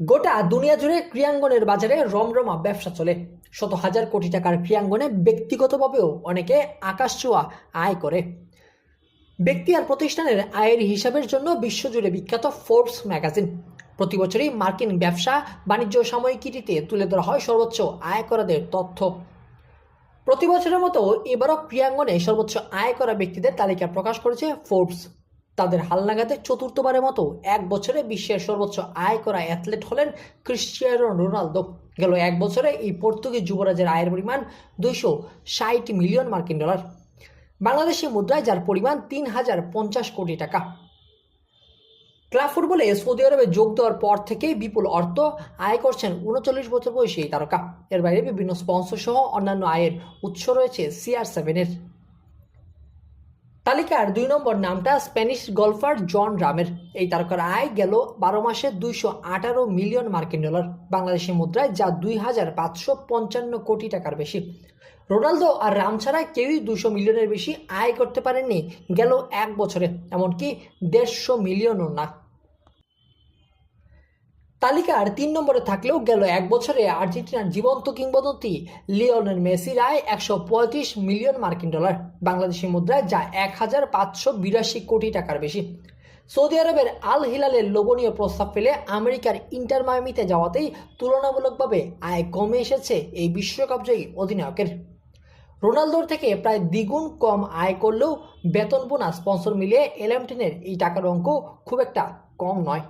গোটা দুনিয়া জুড়ে ক্রিয়াঙ্গনের বাজারে রমরমা ব্যবসা চলে। শত হাজার কোটি টাকার ক্রিয়াঙ্গনে ব্যক্তিগতভাবেও অনেকে আকাশ আয় করে। ব্যক্তি আর প্রতিষ্ঠানের আয়ের হিসাবের জন্য বিশ্বজুড়ে বিখ্যাত ফোর্বস ম্যাগাজিন প্রতি বছরই মার্কিন ব্যবসা বাণিজ্য সাময়িকীটিতে তুলে ধরা হয় সর্বোচ্চ আয় করাদের তথ্য। প্রতি বছরের মতো এবারও ক্রিয়াঙ্গনে সর্বোচ্চ আয় করা ব্যক্তিদের তালিকা প্রকাশ করেছে ফোর্বস তাদের হালনাগাদে চতুর্থবারের মতো এক বছরে বিশ্বের সর্বোচ্চ আয় করা অ্যাথলেট হলেন ক্রিশ্চিয়ানো রোনালদো। গেল এক বছরে এই পর্তুগিজ যুবরাজের আয়ের পরিমাণ দুইশো ষাট মিলিয়ন মার্কিন ডলার। বাংলাদেশি মুদ্রায় যার পরিমাণ তিন হাজার পঞ্চাশ কোটি টাকা। ক্লাব ফুটবলে সৌদি আরবে যোগ দেওয়ার পর থেকেই বিপুল অর্থ আয় করছেন উনচল্লিশ বছর বয়সী এই তারকা। এর বাইরে বিভিন্ন স্পন্সর সহ অন্যান্য আয়ের উৎস রয়েছে সিআর সেভেনের তালিকার দুই নম্বর নামটা স্প্যানিশ গলফার জন রামের। এই তারকার আয় গেল বারো মাসে দুইশো আঠারো মিলিয়ন মার্কিন ডলার, বাংলাদেশি মুদ্রায় যা দুই হাজার পাঁচশো পঞ্চান্ন কোটি টাকার বেশি। রোনালদো আর রাম ছাড়া কেউই দুশো মিলিয়নের বেশি আয় করতে পারেননি গেল এক বছরে, এমনকি দেড়শো মিলিয়নও না। তালিকার তিন নম্বরে থাকলেও গেল এক বছরে আর্জেন্টিনার জীবন্ত কিংবদন্তি লিওনেল মেসির আয় একশো পঁয়ত্রিশ মিলিয়ন মার্কিন ডলার, বাংলাদেশি মুদ্রায় যা এক হাজার পাঁচশো বিরাশি কোটি টাকার বেশি। সৌদি আরবের আল হিলালের লোভনীয় প্রস্তাব পেলে আমেরিকার ইন্টার মায়ামিতে যাওয়াতেই তুলনামূলকভাবে আয় কমে এসেছে এই বিশ্বকাপ জয়ী অধিনায়কের। রোনালদোর থেকে প্রায় দ্বিগুণ কম আয় করলেও বেতন বোনাস স্পন্সর মিলিয়ে এলএমটেনের এই টাকার অঙ্ক খুব একটা কম নয়।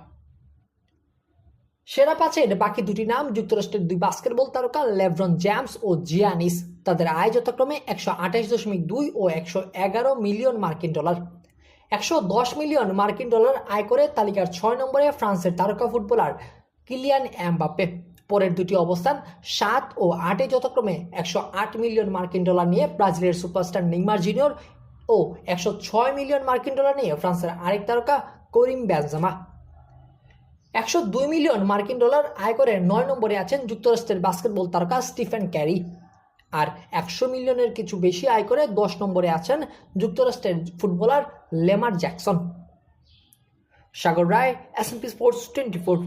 সেরা পাঁচের বাকি দুটি নাম যুক্তরাষ্ট্রের দুই বাস্কেটবল তারকা লেভরন জ্যামস ও জিয়ানিস। তাদের আয় যথাক্রমে একশো আঠাশ দশমিক দুই ও একশো এগারো মিলিয়ন মার্কিন ডলার। একশো দশ মিলিয়ন মার্কিন ডলার আয় করে তালিকার ছয় নম্বরে ফ্রান্সের তারকা ফুটবলার কিলিয়ান এমবাপ্পে। পরের দুটি অবস্থান সাত ও আটে যথাক্রমে একশো আট মিলিয়ন মার্কিন ডলার নিয়ে ব্রাজিলের সুপারস্টার নেইমার জিনিয়র ও একশো ছয় মিলিয়ন মার্কিন ডলার নিয়ে ফ্রান্সের আরেক তারকা করিম বেনজামা। একশো দুই মিলিয়ন মার্কিন ডলার আয় করে নয় নম্বরে আছেন যুক্তরাষ্ট্রের বাস্কেটবল তারকা স্টিফেন ক্যারি। আর একশো মিলিয়নের কিছু বেশি আয় করে দশ নম্বরে আছেন যুক্তরাষ্ট্রের footballer Lamar Jackson. Sagar Roy S M P sports twenty four